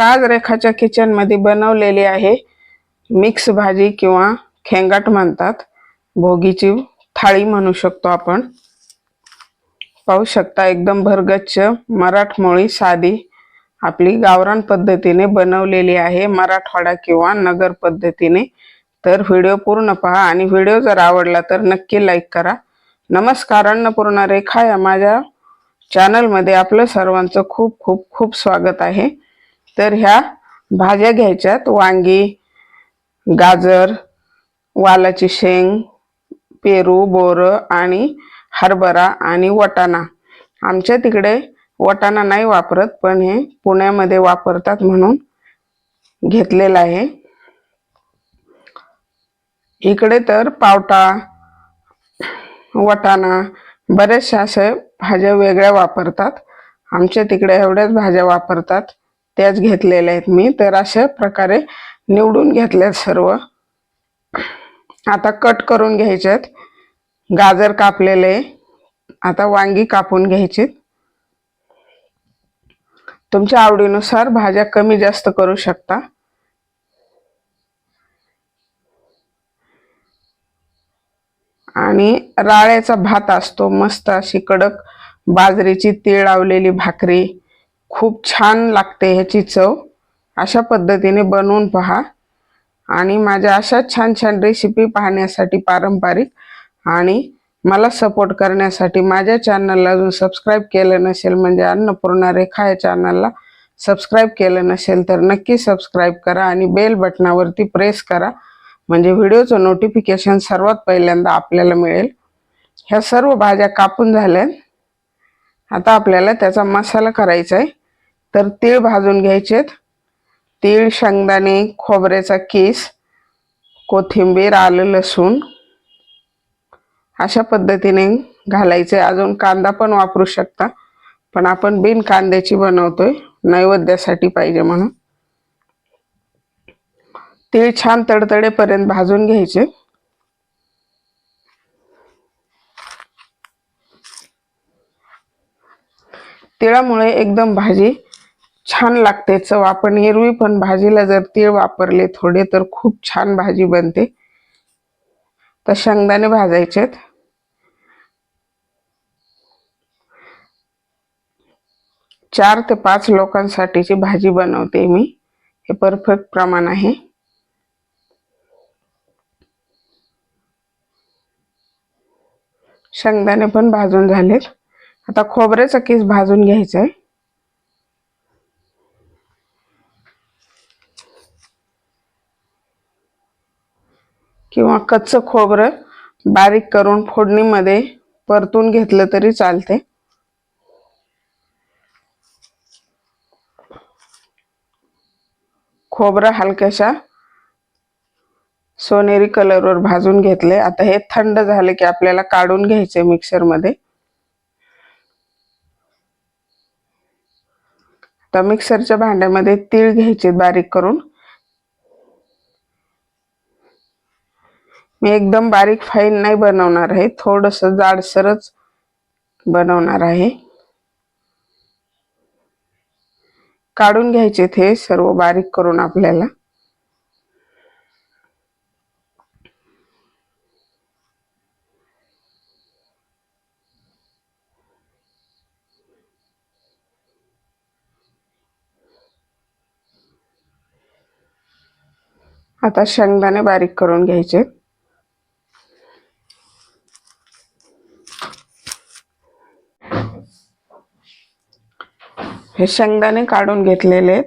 आज रेखाच्या किचनमध्ये बनवलेली आहे. मिक्स भाजी किंवा खेंगाट म्हणतात. भोगीची थाळी म्हणू शकतो आपण. पाहू शकता एकदम भरगच्च मराठमोळी साधी आपली गावरान पद्धतीने बनवलेली आहे. मराठवाडा किंवा नगर पद्धतीने. तर व्हिडिओ पूर्ण पहा आणि व्हिडिओ जर आवडला तर नक्की लाईक करा. नमस्कार अन्नपूर्णा रेखा या माझ्या चॅनलमध्ये आपलं सर्वांचं खूप खूप खूप स्वागत आहे. तर ह्या भाज्या घ्यायच्यात. वांगी गाजर वालाची शेंग पेरू बोरं आणि हरभरा आणि वटाणा. आमच्या तिकडे वटाणा नाही वापरत पण हे पुण्यामध्ये वापरतात म्हणून घेतलेलं आहे. इकडे तर पावटा वटाणा बऱ्याचशा असे भाज्या वेगळ्या वापरतात. आमच्या तिकडे एवढ्याच भाज्या वापरतात. त्याच घेतलेल्या आहेत मी. तर अशा प्रकारे निवडून घेतल्यात सर्व. आता कट करून घ्यायच्यात गाजर कापलेले. आता वांगी कापून घ्यायची तुमच्या आवडीनुसार भाज्या कमी जास्त करू शकता. आणि राळ्याचा भात असतो. मस्त अशी कडक बाजरीची तीळ लावलेली भाकरी. खूप छान लागते ह्याची चव. अशा पद्धतीने बनवून पहा. आणि माझ्या अशा छान छान रेसिपी पाहण्यासाठी पारंपरिक आणि मला सपोर्ट करण्यासाठी माझ्या चॅनलला अजून सबस्क्राईब केलं नसेल म्हणजे अन्नपूर्णा रेखा या चॅनलला सबस्क्राईब केलं नसेल तर नक्की सबस्क्राईब करा आणि बेल बटनावरती प्रेस करा. म्हणजे व्हिडिओचं नोटिफिकेशन सर्वात पहिल्यांदा आपल्याला मिळेल. ह्या सर्व भाज्या कापून झाल्या आता आपल्याला त्याचा मसाला करायचा आहे तर तीळ भाजून घ्यायचेत. तीळ शेंगदाणे खोबऱ्याचा केस कोथिंबीर आलं लसूण अशा पद्धतीने घालायचे. अजून कांदा पण वापरू शकता पण आपण बिन कांद्याची बनवतोय. नैवेद्यासाठी पाहिजे म्हणून. तीळ छान तडतडेपर्यंत भाजून घ्यायचे. तिळामुळे एकदम भाजी छान लागते. चव आपण एरवी पण भाजीला जर तीळ वापरले थोडे तर खूप छान भाजी बनते. तर शेंगदाणे भाजायचेत चार ते पाच लोकांसाठीची भाजी बनवते मी. हे परफेक्ट प्रमाण आहे. शेंगदाणे पण भाजून झालेत. आता खोबऱ्याचा केस भाजून घ्यायचा आहे किंवा कच्चं खोबरं बारीक करून फोडणीमध्ये परतून घेतलं तरी चालते. खोबरं हलक्याशा सोनेरी कलरवर भाजून घेतले. आता हे थंड झाले की आपल्याला काढून घ्यायचे मिक्सरमध्ये. आता मिक्सरच्या भांड्यामध्ये तीळ घ्यायचे बारीक करून. मी एकदम बारीक फाईन नाही बनवणार आहे. थोडस जाडसरच बनवणार आहे. काढून घ्यायचे ते सर्व बारीक करून आपल्याला. आता शेंगदाणे बारीक करून घ्यायचे. हे शेंगदाणे काढून घेतलेले आहेत.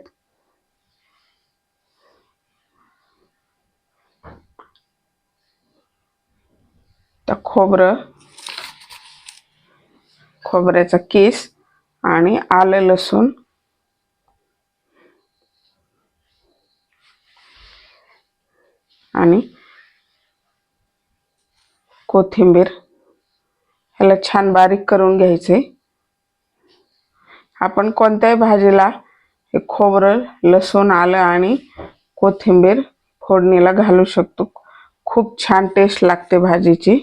तर खोबरं. खोबऱ्याचा केस आणि आलं लसूण. आणि कोथिंबीर. ह्याला छान बारीक करून घ्यायचे. आपण कोणत्याही भाजीला हे खोबरं लसूण आलं आणि कोथिंबीर फोडणीला घालू शकतो. खूप छान टेस्ट लागते भाजीची.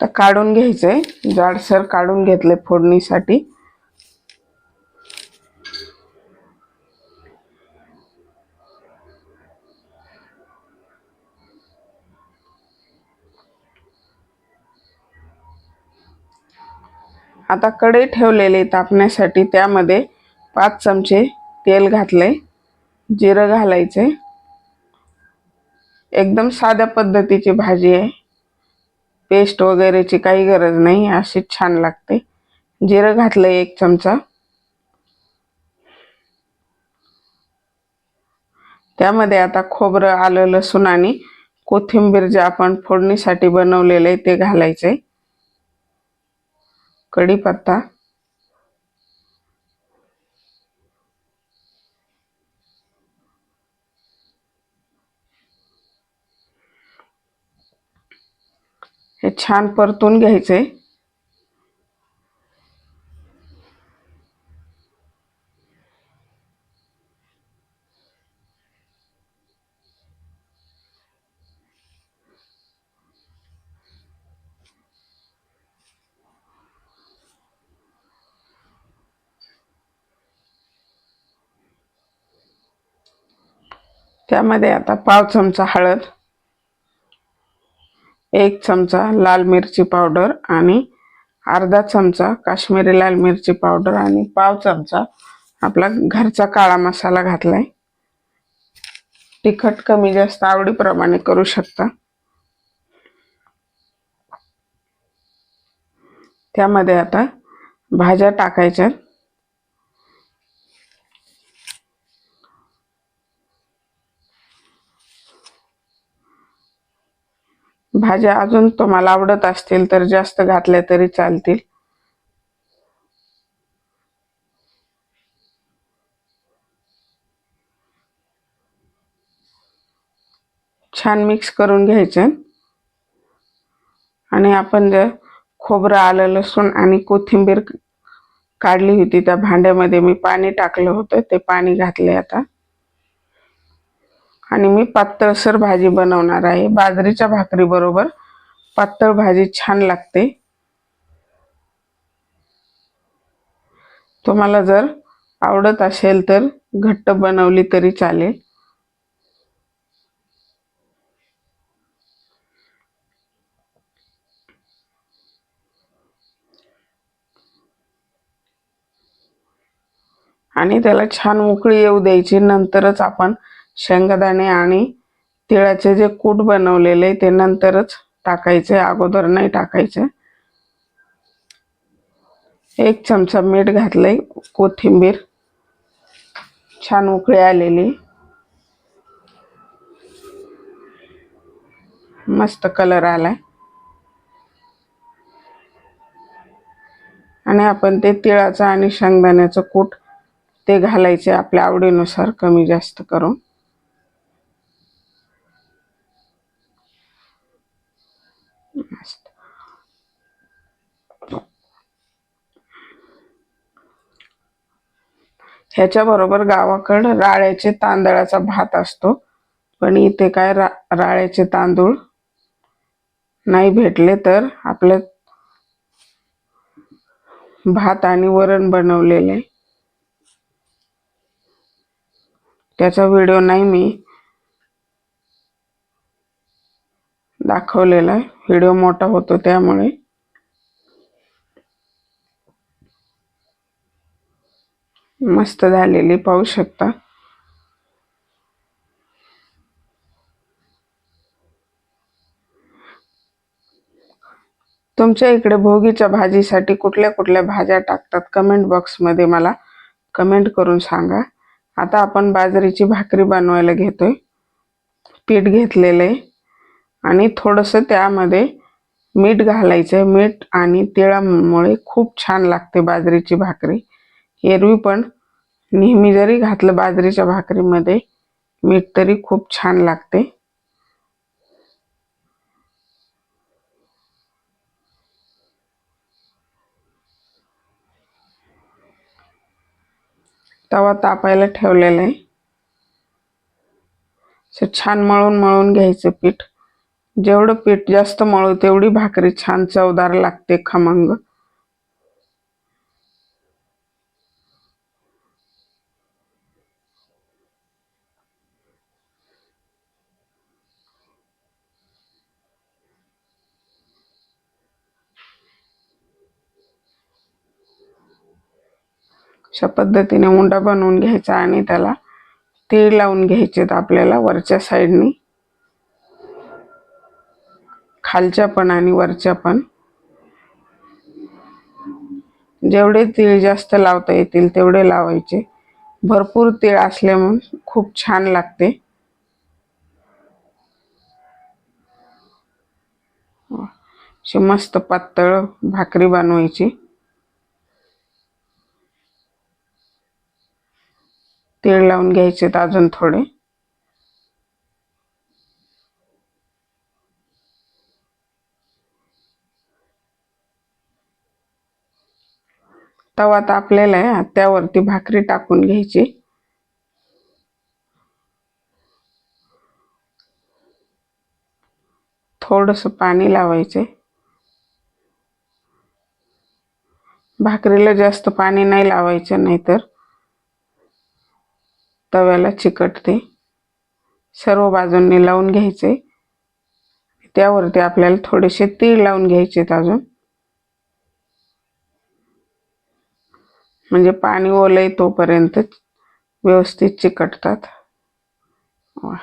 तर काढून घ्यायचं आहे जाडसर काढून घेतले फोडणीसाठी. आता कढई ठेवलेली तापण्यासाठी त्यामध्ये पाच चमचे तेल घातले जिरं घालायचे. एकदम साध्या पद्धतीची भाजी आहे. पेस्ट वगैरेची काही गरज नाही अशीच छान लागते. जिरं घातलं एक चमचा. त्यामध्ये आता खोबरं आलं लसूण आणि कोथिंबीर जे आपण फोडणीसाठी बनवलेलं आहे ते घालायचे. कढीपत्ता. हे छान परतून घ्यायचे. त्यामध्ये आता पाव चमचा हळद एक चमचा लाल मिरची पावडर आणि अर्धा चमचा काश्मीरी लाल मिरची पावडर आणि पाव चमचा आपला घरचा काळा मसाला घातलाय. तिखट कमी जास्त आवडीप्रमाणे करू शकता. त्यामध्ये आता भाज्या टाकायच्या भाज्या अजून तुम्हाला आवडत असतील तर जास्त घातल्या तरी चालतील. छान मिक्स करून घ्यायचं. आणि आपण जर खोबरं आलं लसूण आणि कोथिंबीर काढली होती त्या भांड्यामध्ये मी पाणी टाकलं होतं. ते पाणी घातले आता. आणि मी पातळसर भाजी बनवणार आहे. बाजरीच्या भाकरी बरोबर पातळ भाजी छान लागते. तुम्हाला जर आवडत असेल तर घट्ट बनवली तरी चालेल. आणि त्याला छान मोकळी येऊ द्यायची. नंतरच आपण शेंगदाणे आणि तिळाचे जे कूट बनवलेले ते नंतरच टाकायचे अगोदर नाही टाकायचे. एक चमचा मीठ घातलंय कोथिंबीर. छान उकळी आलेली. मस्त कलर आलाय. आणि आपण ते तिळाचं आणि शेंगदाण्याचं कूट ते घालायचे आपल्या आवडीनुसार कमी जास्त करून. ह्याच्या ह्याच्याबरोबर गावाकडं राळ्याचे तांदळाचा भात असतो. पण इथे काय रा राळ्याचे तांदूळ नाही भेटले तर आपले भात आणि वरण बनवलेले. त्याचा व्हिडिओ नाही मी दाखवलेला आहे. व्हिडिओ मोठा होतो त्यामुळे. मस्त झालेली पाहू शकता. तुमच्या इकडे भोगीच्या भाजीसाठी कुठल्या कुठल्या भाज्या टाकतात? कमेंट बॉक्समध्ये मला कमेंट करून सांगा. आता आपण बाजरीची भाकरी बनवायला घेतोय. पीठ घेतलेलं आहे. आणि थोडंसं त्यामध्ये मीठ घालायचं. आहे मीठ आणि तिळामुळे खूप छान लागते बाजरीची भाकरी. एरवी पण नेहमी जरी घातलं बाजरीच्या भाकरीमध्ये मीठ तरी खूप छान लागते. तवा तापायला ठेवलेला आहे. छान मळून मळून घ्यायचं पीठ. जेवढं पीठ जास्त मळू तेवढी भाकरी छान चवदार लागते खमंग. अशा पद्धतीने उंडा बनवून घ्यायचा आणि त्याला तीळ लावून घ्यायचे आपल्याला वरच्या साईडनी खालच्या पण आणि वरच्या पण. जेवढे तीळ जास्त लावता येतील तेवढे लावायचे. भरपूर तीळ असल्यामुळे खूप छान लागते. अशी मस्त पातळ भाकरी बनवायची. तीळ लावून घ्यायचे अजून थोडे. तवा तापलेला आहे त्यावरती भाकरी टाकून घ्यायची. थोडस पाणी लावायचे. भाकरीला जास्त पाणी नाही लावायचं नाहीतर तव्याला चिकटते. सर्व बाजूंनी लावून घ्यायचे. त्यावरती आपल्याला थोडेसे तीळ लावून घ्यायचे अजून. म्हणजे पाणी ओलंय तोपर्यंत व्यवस्थित चिकटतात. वा.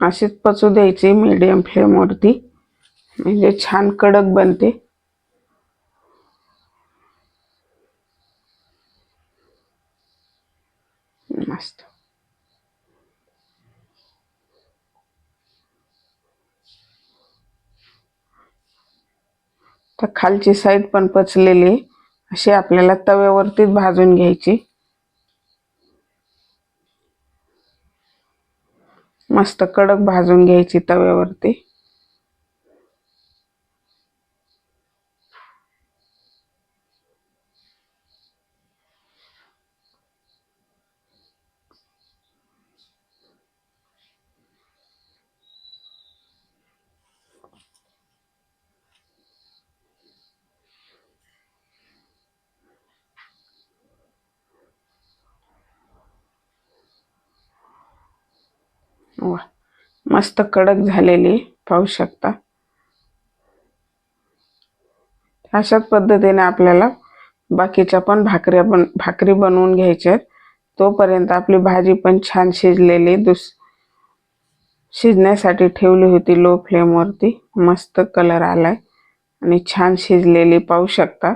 अशीच पचू द्यायची मीडियम फ्लेमवरती म्हणजे छान कडक बनते. मस्त तर खालची साईड पण पचलेली अशी आपल्याला तव्यावरतीच भाजून घ्यायची. मस्त कडक भाजून घ्यायची तव्यावरती. वा. मस्त कडक झालेली पाहू शकता. अशाच पद्धतीने आपल्याला बाकीच्या पण भाकरी पण भाकरी बनवून घ्यायच्या तोपर्यंत आपली भाजी पण छान शिजलेली दुस शिजण्यासाठी ठेवली होती लो फ्लेमवरती मस्त कलर आलाय. आणि छान शिजलेली पाहू शकता.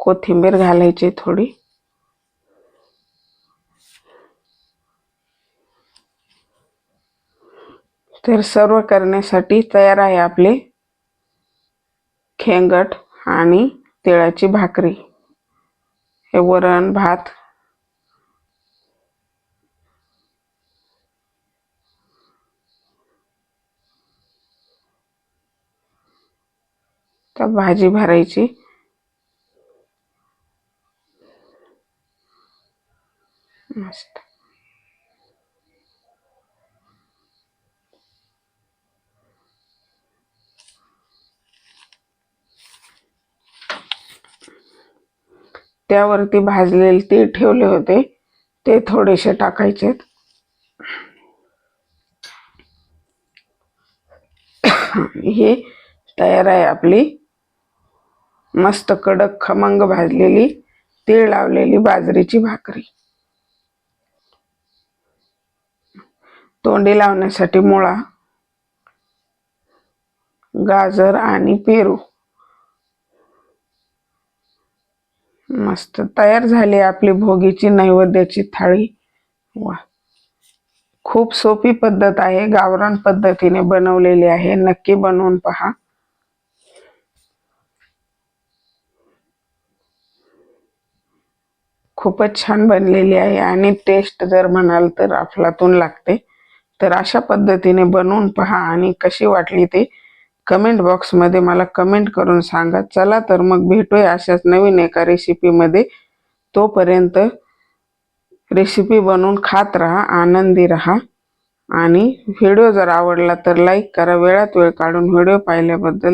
कोथिंबीर घालायची थोडी. तर सर्व करण्यासाठी तयार आहे आपले खेंगट आणि तिळाची भाकरी. हे वरण भात. तर भाजी भरायची. मस्त त्यावरती भाजलेले तीळ ठेवले होते. ते थोडेसे टाकायचे हे तयार आहे आपली. मस्त कडक खमंग भाजलेली तीळ लावलेली बाजरीची भाकरी. तोंडी लावण्यासाठी मुळा गाजर आणि पेरू. मस्त तयार झाली आपली भोगीची नैवेद्याची थाळी. वा खूप सोपी पद्धत आहे गावरान पद्धतीने बनवलेली आहे. नक्की बनवून पहा. खूपच छान बनलेली आहे आणि टेस्ट जर म्हणाल तर अफलातून लागते. तर अशा पद्धतीने बनवून पहा आणि कशी वाटली ते. कमेंट बॉक्समध्ये मला कमेंट करून सांगा. चला तर मग भेटूया अशाच नवीन एका रेसिपीमध्ये. तोपर्यंत रेसिपी बनवून खात राहा आनंदी राहा. आणि व्हिडिओ जर आवडला तर लाईक करा. वेळात वेळ काढून व्हिडिओ पाहिल्याबद्दल